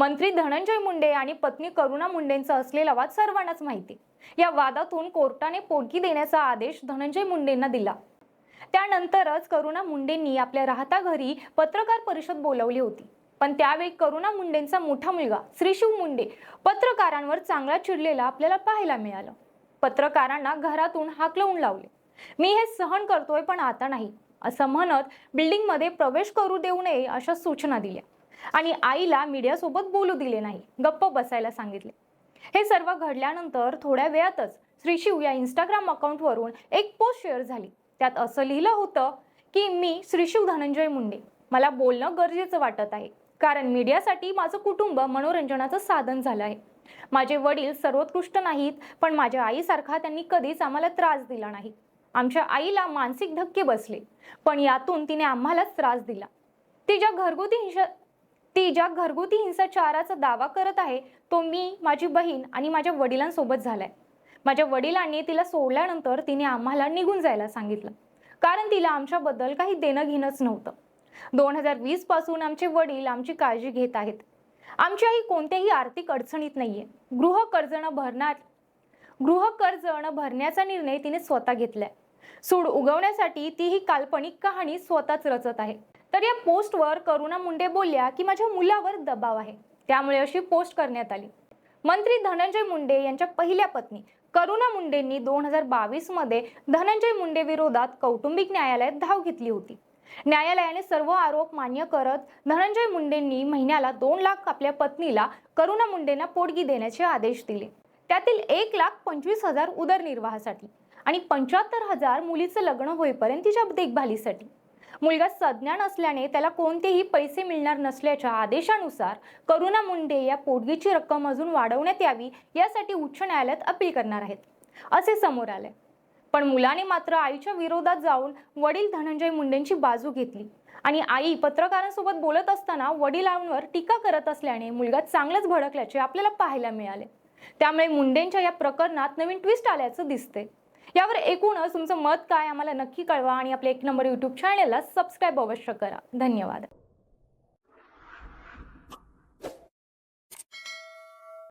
मंत्री धनंजय मुंडे आणि पत्नी करुणा मुंडेंचा असलेला वाद सर्वांनाच माहिती. या वादातून कोर्टाने पोटगी देण्याचा आदेश धनंजय मुंडेंना दिला. त्यानंतरच करुणा मुंडेंनी आपल्या राहता घरी पत्रकार परिषद बोलावली होती. पण त्यावेळी करुणा मुंडेंचा मोठा मुलगा श्रीशिव मुंडे पत्रकारांवर चांगला चिडलेला आपल्याला पाहायला मिळालं. पत्रकारांना घरातून हाकलवून लावले. मी हे सहन करतोय पण आता नाही. असं म्हणत बिल्डिंगमध्ये प्रवेश करू देऊ नये अशा सूचना दिल्या. आणि आईला मीडियासोबत बोलू दिले नाही गप्प बसायला सांगितले. हे सर्व घडल्यानंतर थोड्या वेळातच श्रीशिव या इंस्टाग्राम अकाउंटवरून एक पोस्ट शेअर झाली. त्यात असं लिहिलं होतं की मी श्रीशिव धनंजय मुंडे. मला बोलणं गरजेचं वाटत आहे. कारण मीडियासाठी माझं कुटुंब मनोरंजनाचं साधन झालं आहे. माझे वडील सर्वोत्कृष्ट नाहीत पण माझ्या आईसारखा त्यांनी कधीच आम्हाला त्रास दिला नाही. आमच्या आईला मानसिक धक्के बसले पण यातून तिने आम्हालाच त्रास दिला. तिच्या घरगुती हिंसा ती ज्या घरगुती हिंसाचाराचा दावा करत आहे तो मी माझी बहीण आणि माझ्या वडिलांसोबत झालाय. माझ्या वडिलांनी तिला सोडल्यानंतर तिने आम्हाला निघून जायला सांगितलं. कारण तिला आमच्याबद्दल काही देणं घेणंच नव्हतं. दोन हजार वीसपासून आमचे वडील आमची काळजी घेत आहेत. आमची आई कोणत्याही आर्थिक अडचणीत नाहीये. गृह कर्ज न भरणार गृह कर्ज न भरण्याचा निर्णय तिने स्वतः घेतलाय. सूड उगवण्यासाठी ती ही काल्पनिक कहाणी स्वतःच रचत आहे. तर या पोस्टवर करुणा मुंडे बोलल्या की माझ्या मुलावर दबाव आहे. त्यामुळे अशी पोस्ट करण्यात आली. मंत्री धनंजय मुंडे यांच्या पहिल्या पत्नी करुणा मुंडेंनी दोन हजार बावीसमध्ये धनंजय मुंडे विरोधात कौटुंबिक न्यायालयात धाव घेतली होती. न्यायालयाने सर्व आरोप मान्य करत धनंजय मुंडेंनी महिन्याला दोन लाख आपल्या पत्नीला करुणा मुंडेंना पोटगी देण्याचे आदेश दिले. त्यातील एक लाख पंचवीस हजार उदरनिर्वाहासाठी आणि पंच्याहत्तर हजार मुलीचं लग्न होईपर्यंत तिच्या देखभालीसाठी. मुलगा सज्ञान असल्याने त्याला कोणतेही पैसे मिळणार नसल्याच्या आदेशानुसार करुणा मुंडे या पोटगीची रक्कम अजून वाढवण्यात यावी यासाठी उच्च न्यायालयात अपील करणार आहेत. असे समोर आले. पण मुलाने मात्र आईच्या विरोधात जाऊन वडील धनंजय मुंडेंची बाजू घेतली आणि आई पत्रकारांसोबत बोलत असताना वडिलांवर टीका करत असल्याने मुलगा चांगलंच भडकल्याचे आपल्याला पाहायला मिळाले. त्यामुळे मुंडेंच्या या प्रकरणात नवीन ट्विस्ट आल्याचं दिसते यावर एकूणच तुमचं मत काय आम्हाला नक्की कळवा आणि आपल्या एक नंबर यूट्यूब चॅनेलला सबस्क्राईब अवश्य करा. धन्यवाद.